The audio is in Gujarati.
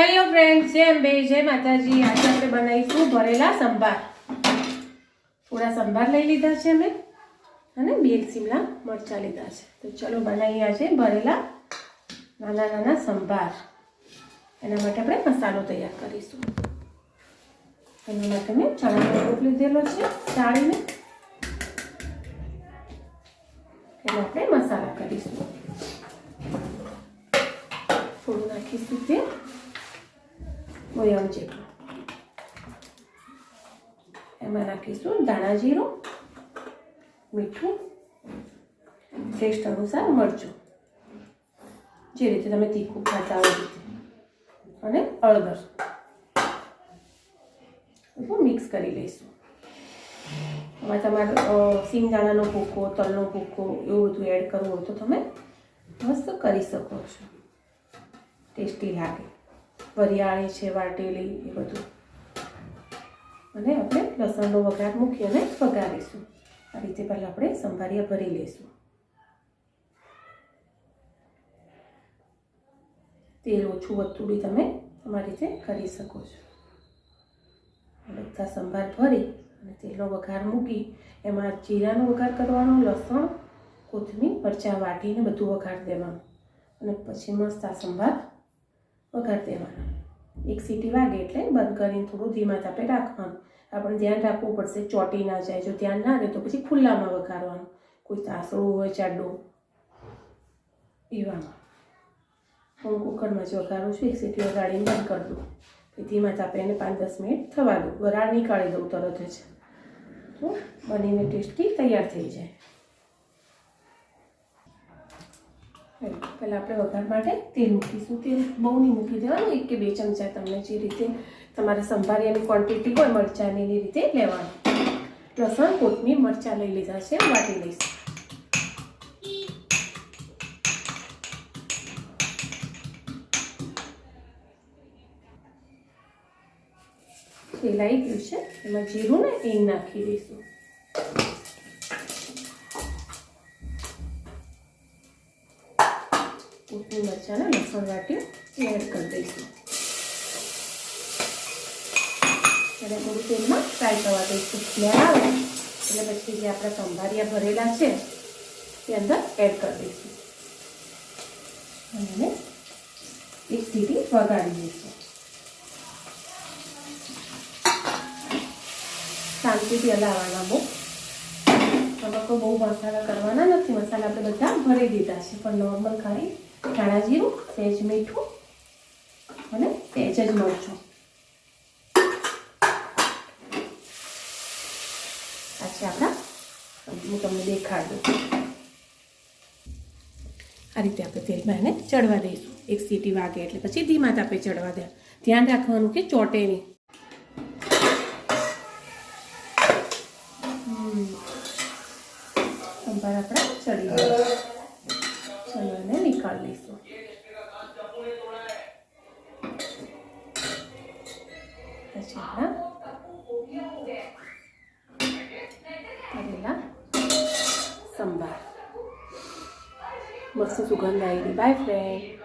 હેલો ફ્રેન્ડ જય અંબે, જય માતાજી. આજે આપણે બનાવીશું ભરેલા સંભાર. થોડા સંભાર લઈ લીધા છે અમે અને બે શિમલા મરચાં લીધા છે. તો ચલો બનાવીએ આજે ભરેલા નાના નાના સંભાર. એના માટે આપણે મસાલો તૈયાર કરીશું. એના માટે મેં ચણાનો લોટ લીધેલો છે ચાળીને એમાં આપણે મસાલા કરીશું. થોડું નાખીશું તેલ. મોયમ જેટલું. એમાં નાખીશું દાણા જીરું, મીઠું ટેસ્ટ અનુસાર મરચું. જે રીતે તમે તીખું ખાતા હોય રીતે. અને હળદર. મિક્સ કરી લઈશું. એમાં તમારે સિંગદાણાનો ભૂકો, તલનો ભૂકો એવું બધું એડ કરવું હોય તો તમે મસ્ત કરી શકો છો. ટેસ્ટી લાગે. વરિયાળી છે, વાટેલી, એ બધું. અને આપણે લસણનો વઘાર મૂકી અને વઘારીશું. આ રીતે પહેલાં આપણે સંભારિયા ભરી લઈશું. તેલ ઓછું વધતું તમે તમારી રીતે કરી શકો છો. બધા સંભાર ભરી અને તેલનો વઘાર મૂકી, એમાં જીરાનો વઘાર કરવાનો, લસણ, કોથમીર, મરચાં વાટીને બધું વઘાર દેવાનું. અને પછી મસ્ત આ સંભાર વઘાર દેવાના. એક સીટી વાગે એટલે બંધ કરીને થોડું ધીમા તાપે રાખવાનું. આપણે ધ્યાન રાખવું પડશે, ચોટી ના જાય. જો ધ્યાન ના રહે તો પછી ખુલ્લામાં વઘારવાનું. કોઈ સાસળું હોય ચાડો એવામાં. હું કુકરમાં જ વઘારું છું, એક સીટી વગાડીને બંધ કરી દઉં. ધીમા તાપે એને પાંચ દસ મિનિટ થવા દઉં. વરાળ નીકાળી દઉં તરત જ. તો બનીને ટેસ્ટી તૈયાર થઈ જાય. પહેલાં આપણે વઘાર માટે તેલ મૂકીશું. તેલ બહુ નહીં મૂકી દેવાનું, એક કે બે ચમચા તમને જે રીતે તમારે સંભારિયાની ક્વોન્ટિટી હોય, મરચાંની એની રીતે લેવાનું. લસણ, કોથમીર, મરચાં લઈ લીધા છે, વાટી લઈશ. તેલ આવી ગયું છે, એમાં જીરું ને એ નાખી દઈશું. કોથમીર મરચાં લસણ વાટ્યું એડ કરી દઈશું. અને થોડું તેલમાં ફ્રાય થવા દઈશું. ફ્લેર આવે? એટલે પછી જે આપણા સંભારિયા ભરેલા છે, તે અંદર એડ કરી દઈશું. અને એક સીટી વગાડી દઈશું. શાંતિથી હલાવવાના બહુ. કોઈ બહુ મસાલા કરવાના નથી. મસાલા આપણે બધા ભરી દીધા છે, પણ નોર્મલ ખાલી ધાણા જીરું સહેજ મીઠું અને સહેજ જ મરચું. આ છે આપણા હું તમને દેખાડું. આ રીતે આપણે તેલમાં એને ચડવા દઈશું. એક સીટી વાગે એટલે પછી ધીમા તાપે ચડવા દે ધ્યાન રાખવાનું કે ચોટે નહીં. સંભાર આપણા ચડી ગયા. નીકાળી લઈશું પછી આપણા કરેલા સંભાર મસ્ત સુગંધ આવી ગઈ બાય ફ્રેન્ડ